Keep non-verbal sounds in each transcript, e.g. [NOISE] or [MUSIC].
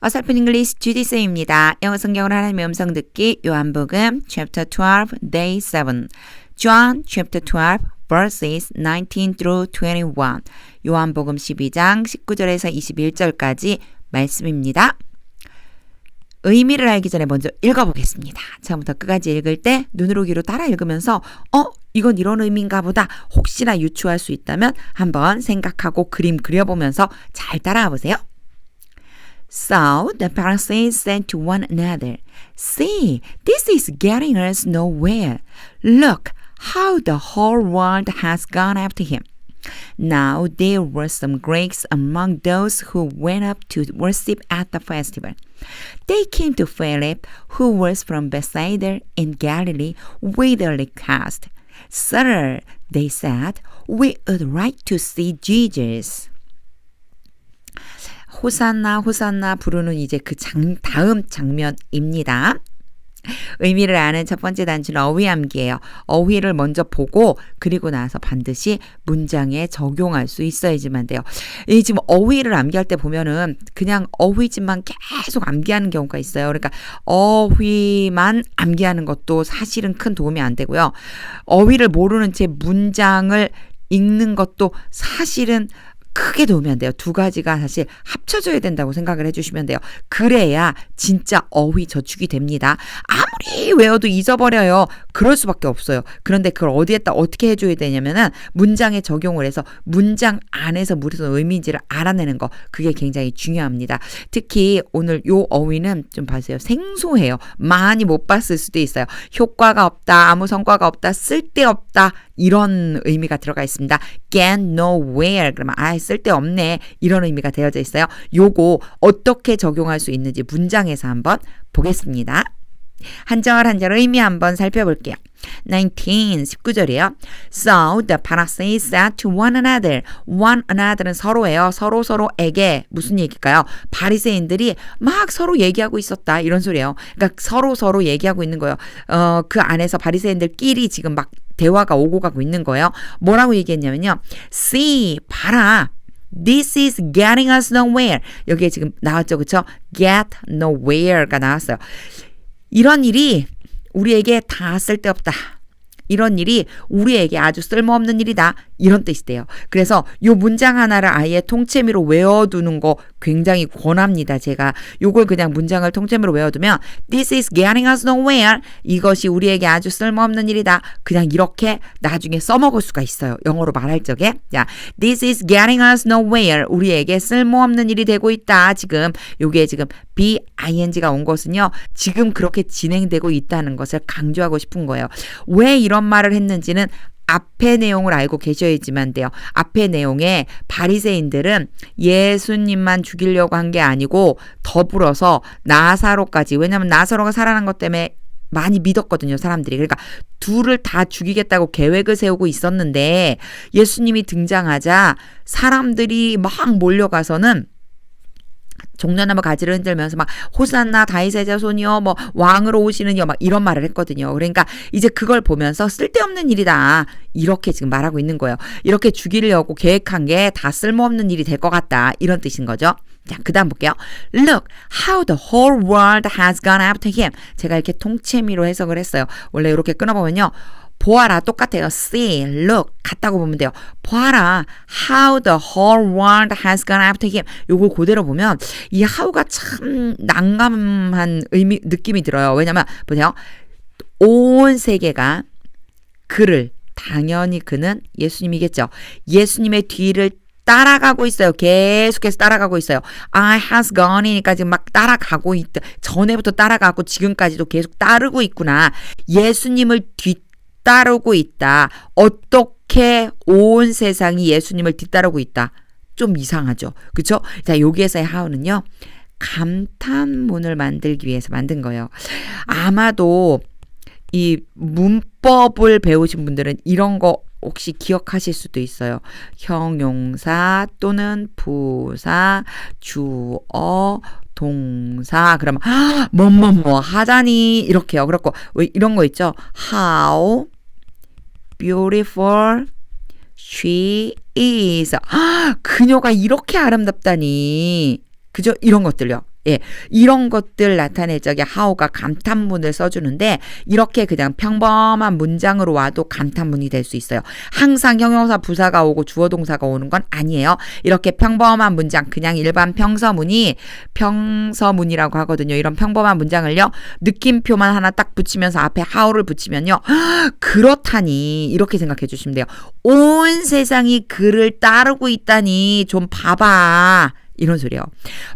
어설픈 잉글리시 GD쌤입니다. 영어 성경을 하나님의 음성 듣기 요한복음 chapter 12 day 7 John chapter 12 verses 19 through 21 요한복음 12장 19절에서 21절까지 말씀입니다. 의미를 알기 전에 먼저 읽어보겠습니다. 처음부터 끝까지 읽을 때 눈으로 귀로 따라 읽으면서 어? 이건 이런 의미인가 보다 혹시나 유추할 수 있다면 한번 생각하고 그림 그려보면서 잘 따라와 보세요. So the Pharisees said to one another, See, this is getting us nowhere. Look how the whole world has gone after him. Now there were some Greeks among those who went up to worship at the festival. They came to Philip, who was from Bethsaida in Galilee, witheringly cast. Sir, they said, we would like to see Jesus. 호산나 호산나 부르는 이제 그 장, 다음 장면입니다. 의미를 아는 첫 번째 단추는 어휘 암기예요. 어휘를 먼저 보고 그리고 나서 반드시 문장에 적용할 수 있어야지만 돼요. 이 지금 어휘를 암기할 때 보면은 그냥 어휘집만 계속 암기하는 경우가 있어요. 그러니까 어휘만 암기하는 것도 사실은 큰 도움이 안 되고요. 어휘를 모르는 채 문장을 읽는 것도 사실은 크게 도움이 안 돼요. 두 가지가 사실 합쳐져야 된다고 생각을 해주시면 돼요. 그래야 진짜 어휘 저축이 됩니다. 아무리 외워도 잊어버려요. 그럴 수밖에 없어요. 그런데 그걸 어디에다 어떻게 해줘야 되냐면은 문장에 적용을 해서 문장 안에서 무슨 의미인지를 알아내는 거 그게 굉장히 중요합니다. 특히 오늘 요 어휘는 좀 봐주세요. 생소해요. 많이 못 봤을 수도 있어요. 효과가 없다, 아무 성과가 없다, 쓸데없다 이런 의미가 들어가 있습니다. get nowhere 그러면 아 쓸데없네 이런 의미가 되어져 있어요. 요거 어떻게 적용할 수 있는지 문장에서 한번 보겠습니다. 한절 한절 의미 한번 살펴볼게요. 19, 19절이에요. So the Pharisees said to one another. one another는 서로예요. 서로 서로에게 무슨 얘기일까요? 바리새인들이 막 서로 얘기하고 있었다 이런 소리예요. 그러니까 서로 서로 얘기하고 있는 거예요. 어, 그 안에서 바리새인들끼리 지금 막 대화가 오고 가고 있는 거예요. 뭐라고 얘기했냐면요. See, 봐라. This is getting us nowhere. 여기에 지금 나왔죠. 그쵸? get nowhere가 나왔어요. 이런 일이 우리에게 다 쓸데없다. 이런 일이 우리에게 아주 쓸모없는 일이다. 이런 뜻이 돼요. 그래서 요 문장 하나를 아예 통째미로 외워두는 거 굉장히 권합니다. 제가 요걸 그냥 문장을 통째미로 외워두면 This is getting us nowhere. 이것이 우리에게 아주 쓸모없는 일이다. 그냥 이렇게 나중에 써먹을 수가 있어요. 영어로 말할 적에. 자, This is getting us nowhere. 우리에게 쓸모없는 일이 되고 있다. 지금 요게 지금 BING가 온 것은요. 지금 그렇게 진행되고 있다는 것을 강조하고 싶은 거예요. 왜 이런 말을 했는지는 앞의 내용을 알고 계셔야지만 돼요. 앞의 내용에 바리새인들은 예수님만 죽이려고 한 게 아니고 더불어서 나사로까지 왜냐하면 나사로가 살아난 것 때문에 많이 믿었거든요, 사람들이. 그러니까 둘을 다 죽이겠다고 계획을 세우고 있었는데 예수님이 등장하자 사람들이 막 몰려가서는 종려나무 가지를 흔들면서 막 호산나 다윗의 자손이요 뭐 왕으로 오시는요 막 이런 말을 했거든요. 그러니까 이제 그걸 보면서 쓸데없는 일이다. 이렇게 지금 말하고 있는 거예요. 이렇게 죽이려고 계획한 게 다 쓸모없는 일이 될 것 같다. 이런 뜻인 거죠. 자, 그 다음 볼게요. Look how the whole world has gone after him. 제가 이렇게 통채미로 해석을 했어요. 원래 이렇게 끊어보면요. 보아라 똑같아요. see, look 같다고 보면 돼요. 보아라 how the whole world has gone after him. 요걸 그대로 보면 이 how가 참 난감한 의미 느낌이 들어요. 왜냐면 보세요. 온 세계가 그를 당연히 그는 예수님이겠죠. 예수님의 뒤를 따라가고 있어요. 계속해서 따라가고 있어요. I has gone이니까 지금 막 따라가고 있다. 전에부터 따라가고 지금까지도 계속 따르고 있구나. 예수님을 뒤 따르고 있다. 어떻게 온 세상이 예수님을 뒤따르고 있다. 좀 이상하죠. 그쵸? 자, 여기에서의 하우는요. 감탄문을 만들기 위해서 만든 거예요. 아마도 이 문법을 배우신 분들은 이런 거 혹시 기억하실 수도 있어요. 형용사 또는 부사, 주어, 동사 그러면 뭐뭐뭐 하다니 이렇게요. 그렇고 왜 이런 거 있죠? How beautiful she is. 그녀가 이렇게 아름답다니. 그죠? 이런 것들요. 예, 이런 것들 나타낼 적에 how가 감탄문을 써주는데 이렇게 그냥 평범한 문장으로 와도 감탄문이 될 수 있어요. 항상 형용사 부사가 오고 주어 동사가 오는 건 아니에요. 이렇게 평범한 문장 그냥 일반 평서문이 평서문이라고 하거든요. 이런 평범한 문장을요. 느낌표만 하나 딱 붙이면서 앞에 how를 붙이면요. 그렇다니 이렇게 생각해 주시면 돼요. 온 세상이 그를 따르고 있다니 좀 봐봐. 이런 소리요.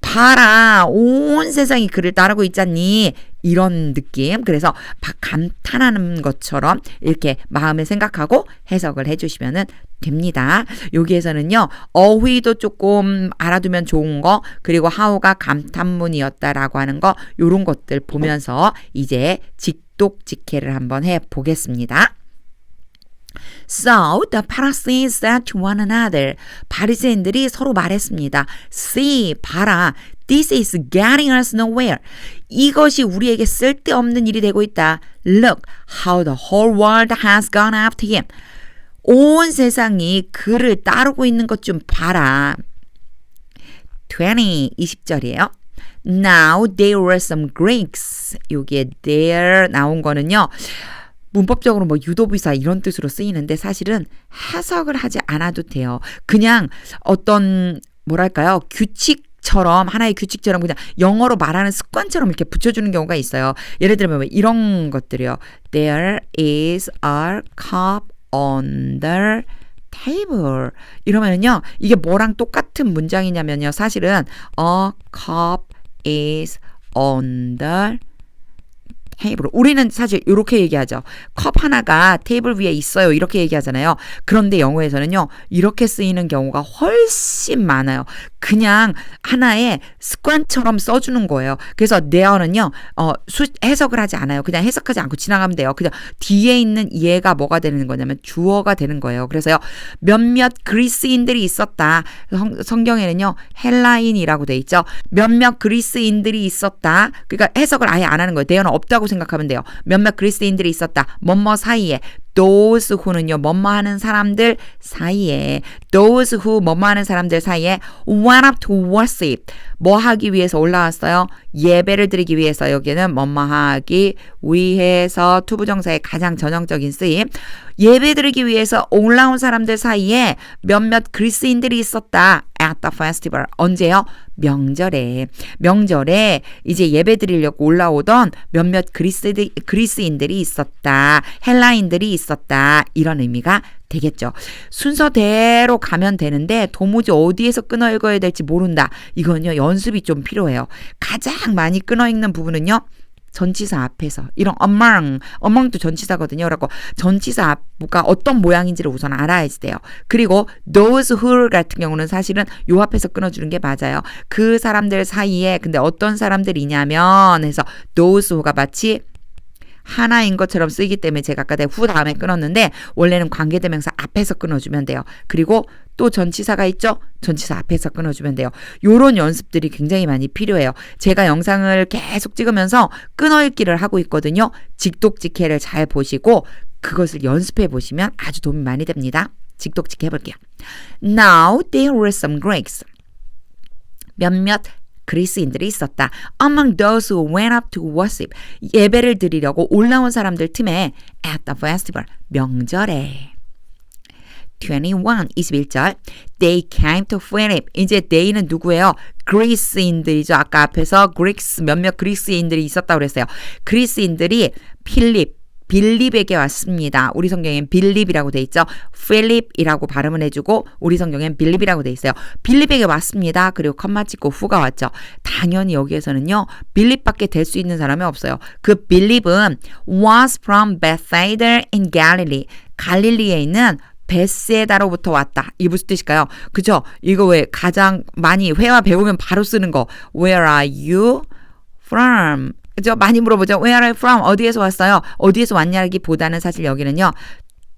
봐라. 온 세상이 그를 따르고 있잖니. 이런 느낌. 그래서 감탄하는 것처럼 이렇게 마음에 생각하고 해석을 해주시면 됩니다. 여기에서는요, 어휘도 조금 알아두면 좋은 거, 그리고 하우가 감탄문이었다라고 하는 거, 요런 것들 보면서 이제 직독 직해를 한번 해 보겠습니다. So the Pharisees said to one another. 바리새인들이 서로 말했습니다. See, 봐라. This is getting us nowhere. 이것이 우리에게 쓸데없는 일이 되고 있다. Look how the whole world has gone after him. 온 세상이 그를 따르고 있는 것 좀 봐라. 20, 20절이에요. Now there were some Greeks. 여기에 there 나온 거는요. 문법적으로 뭐 유도비사 이런 뜻으로 쓰이는데 사실은 해석을 하지 않아도 돼요. 그냥 어떤 뭐랄까요? 규칙 처럼 하나의 규칙처럼 그냥 영어로 말하는 습관처럼 이렇게 붙여주는 경우가 있어요. 예를 들면 뭐 이런 것들이요. There is a cup on the table. 이러면요. 이게 뭐랑 똑같은 문장이냐면요. 사실은 a cup is on the 테이블. 우리는 사실 이렇게 얘기하죠. 컵 하나가 테이블 위에 있어요. 이렇게 얘기하잖아요. 그런데 영어에서는요. 이렇게 쓰이는 경우가 훨씬 많아요. 그냥 하나의 습관처럼 써주는 거예요. 그래서 there는요. 어, 수, 해석을 하지 않아요. 그냥 해석하지 않고 지나가면 돼요. 그냥 뒤에 있는 얘가 뭐가 되는 거냐면 주어가 되는 거예요. 그래서요. 몇몇 그리스인들이 있었다. 성, 성경에는요. 헬라인이라고 돼 있죠. 몇몇 그리스인들이 있었다. 그러니까 해석을 아예 안 하는 거예요. there는 없다고 생각하면 돼요. 몇몇 그리스인들이 있었다. 뭐뭐 사이에 those who는요, 뭐뭐 하는 사람들 사이에, those who 뭐뭐 하는 사람들 사이에 went up to worship. 뭐 하기 위해서 올라왔어요? 예배를 드리기 위해서 여기는 뭐뭐 하기 위해서 투부정사의 가장 전형적인 쓰임. 예배 드리기 위해서 올라온 사람들 사이에 몇몇 그리스인들이 있었다. The festival. 언제요? 명절에. 명절에 이제 예배 드리려고 올라오던 몇몇 그리스, 그리스인들이 있었다. 헬라인들이 있었다. 이런 의미가 되겠죠. 순서대로 가면 되는데 도무지 어디에서 끊어 읽어야 될지 모른다. 이건요, 연습이 좀 필요해요. 가장 많이 끊어 읽는 부분은요, 전치사 앞에서 이런 among, among도 전치사거든요. 그래고 전치사 앞가 어떤 모양인지를 우선 알아야지 돼요. 그리고 those who 같은 경우는 사실은 요 앞에서 끊어주는 게 맞아요. 그 사람들 사이에 근데 어떤 사람들이냐면 해서 those who가 마치 하나인 것처럼 쓰이기 때문에 제가 아까 후 다음에 끊었는데 원래는 관계대명사 앞에서 끊어주면 돼요. 그리고 또 전치사가 있죠? 전치사 앞에서 끊어주면 돼요. 요런 연습들이 굉장히 많이 필요해요. 제가 영상을 계속 찍으면서 끊어 읽기를 하고 있거든요. 직독직해를 잘 보시고 그것을 연습해 보시면 아주 도움이 많이 됩니다. 직독직해 볼게요. Now there were some Greeks. 몇몇 그리스인들이 있었다. Among those who went up to worship. 예배를 드리려고 올라온 사람들 틈에 at the festival. 명절에. 21, 21절. They came to Philip. 이제 they는 누구예요? 그리스인들이죠. 아까 앞에서 그리스 몇몇 그리스인들이 있었다고 그랬어요. 그리스인들이 필립 빌립에게 왔습니다. 우리 성경엔 빌립이라고 돼 있죠. 필립이라고 발음을 해주고 우리 성경엔 빌립이라고 돼 있어요. 빌립에게 왔습니다. 그리고 컴마 찍고 후가 왔죠. 당연히 여기에서는요. 빌립밖에 될 수 있는 사람이 없어요. 그 빌립은 was from Bethsaida in Galilee. 갈릴리에 있는 베세다로부터 왔다. 이게 무슨 뜻일까요? 그죠? 이거 왜 가장 많이 회화 배우면 바로 쓰는 거. Where are you from? 그죠? 많이 물어보죠. Where are you from? 어디에서 왔어요? 어디에서 왔냐기보다는 사실 여기는요.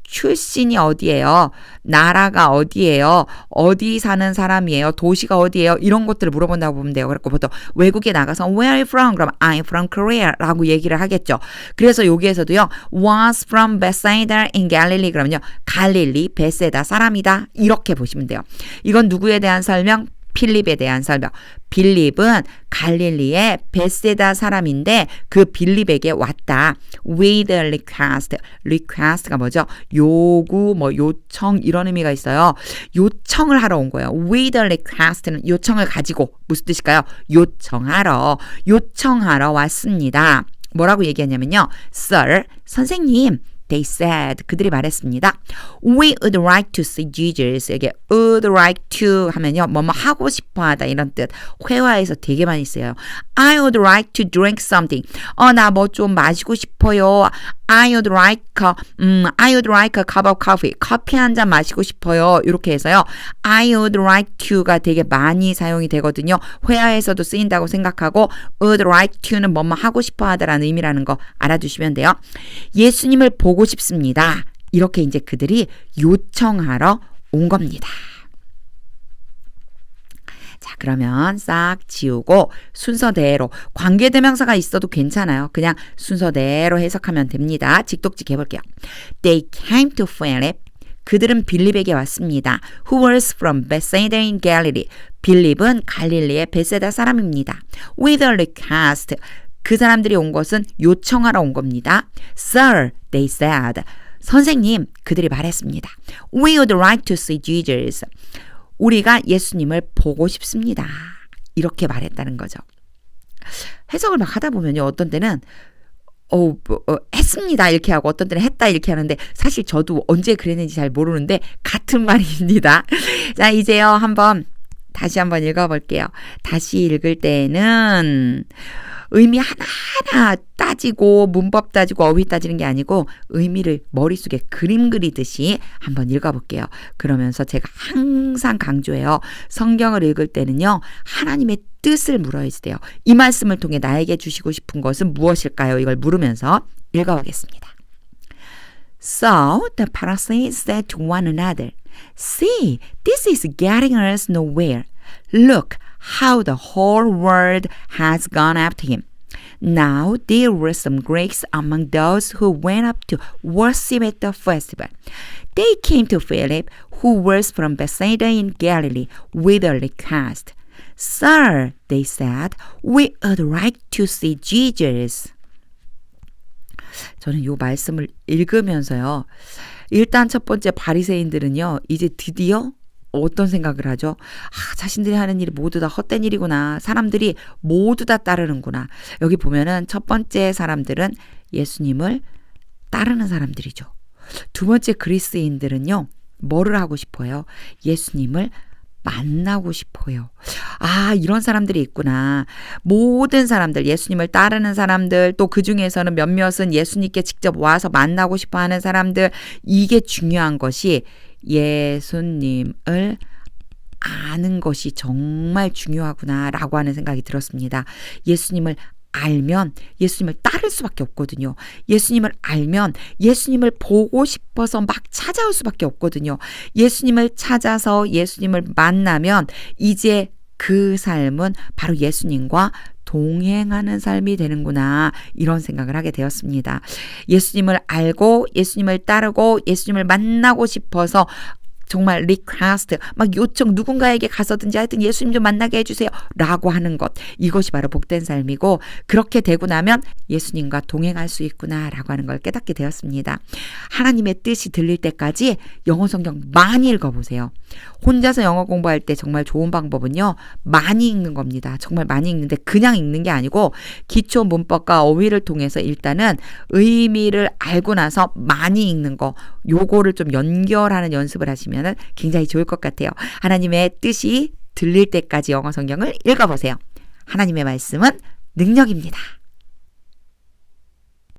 출신이 어디예요? 나라가 어디예요? 어디 사는 사람이에요? 도시가 어디예요? 이런 것들을 물어본다고 보면 돼요. 그래고 보통 외국에 나가서 Where are you from? 그럼 I'm from Korea 라고 얘기를 하겠죠. 그래서 여기에서도요. Was from Bethsaida in Galilee 그러면요. 갈릴리 베세다 사람이다. 이렇게 보시면 돼요. 이건 누구에 대한 설명? 필립에 대한 설명. 빌립은 갈릴리의 베세다 사람인데 그 빌립에게 왔다. with a request. request가 뭐죠? 요구, 뭐 요청 이런 의미가 있어요. 요청을 하러 온 거예요. with a request는 요청을 가지고 무슨 뜻일까요? 요청하러 요청하러 왔습니다. 뭐라고 얘기하냐면요. Sir, 선생님, They said 그들이 말했습니다. We would like to see Jesus. 여기 would like to 하면요. 뭐뭐 하고 싶어하다 이런 뜻. 회화에서 되게 많이 쓰여요. I would like to drink something. 어 나 뭐 좀 마시고 싶어요. I would like a, 음 I would like a cup of coffee. 커피 한 잔 마시고 싶어요. 이렇게 해서요. I would like to가 되게 많이 사용이 되거든요. 회화에서도 쓰인다고 생각하고 would like to는 뭐뭐 하고 싶어 하다라는 의미라는 거 알아두시면 돼요. 예수님을 보고 싶습니다. 이렇게 이제 그들이 요청하러 온 겁니다. 자, 그러면 싹 지우고 순서대로 관계대명사가 있어도 괜찮아요. 그냥 순서대로 해석하면 됩니다. 직독직 해볼게요. They came to Philip. 그들은 빌립에게 왔습니다. Who was from Bethsaida in Galilee. 빌립은 갈릴리의 베세다 사람입니다. With a request. 그 사람들이 온 것은 요청하러 온 겁니다. Sir, they said. 선생님, 그들이 말했습니다. We would like to see Jesus. 우리가 예수님을 보고 싶습니다. 이렇게 말했다는 거죠. 해석을 막 하다 보면요. 어떤 때는 어, 뭐, 어, 했습니다. 이렇게 하고 어떤 때는 했다. 이렇게 하는데 사실 저도 언제 그랬는지 잘 모르는데 같은 [LAUGHS] 말입니다. 자, 이제요. 한번 다시 한번 읽어볼게요. 다시 읽을 때는 의미 하나하나 따지고 문법 따지고 어휘 따지는 게 아니고 의미를 머릿속에 그림 그리듯이 한번 읽어볼게요. 그러면서 제가 항상 강조해요. 성경을 읽을 때는요. 하나님의 뜻을 물어야 돼요. 이 말씀을 통해 나에게 주시고 싶은 것은 무엇일까요? 이걸 물으면서 읽어보겠습니다. So the Pharisees said to one another, See, this is getting us nowhere. Look how the whole world has gone after him. Now there were some Greeks among those who went up to worship at the festival. They came to Philip, who was from Bethsaida in Galilee, with a request. Sir, they said, we would like to see Jesus. 저는 이 말씀을 읽으면서요. 일단 첫 번째 바리새인들은요. 이제 드디어 어떤 생각을 하죠? 아, 자신들이 하는 일이 모두 다 헛된 일이구나. 사람들이 모두 다 따르는구나. 여기 보면은 첫 번째 사람들은 예수님을 따르는 사람들이죠. 두 번째 그리스인들은요. 뭐를 하고 싶어요? 예수님을 만나고 싶어요. 아, 이런 사람들이 있구나. 모든 사람들, 예수님을 따르는 사람들, 또 그 중에서는 몇몇은 예수님께 직접 와서 만나고 싶어 하는 사람들, 이게 중요한 것이 예수님을 아는 것이 정말 중요하구나라고 하는 생각이 들었습니다. 예수님을 알면 예수님을 따를 수밖에 없거든요. 예수님을 알면 예수님을 보고 싶어서 막 찾아올 수밖에 없거든요. 예수님을 찾아서 예수님을 만나면 이제 그 삶은 바로 예수님과 동행하는 삶이 되는구나 이런 생각을 하게 되었습니다. 예수님을 알고 예수님을 따르고 예수님을 만나고 싶어서 정말 리퀘스트 막 요청 누군가에게 가서든지 하여튼 예수님 좀 만나게 해주세요 라고 하는 것 이것이 바로 복된 삶이고 그렇게 되고 나면 예수님과 동행할 수 있구나 라고 하는 걸 깨닫게 되었습니다. 하나님의 뜻이 들릴 때까지 영어 성경 많이 읽어보세요. 혼자서 영어 공부할 때 정말 좋은 방법은요 많이 읽는 겁니다. 정말 많이 읽는데 그냥 읽는 게 아니고 기초 문법과 어휘를 통해서 일단은 의미를 알고 나서 많이 읽는 거 요거를 좀 연결하는 연습을 하시 면 굉장히 좋을 것 같아요. 하나님의 뜻이 들릴 때까지 영어 성경을 읽어보세요. 하나님의 말씀은 능력입니다.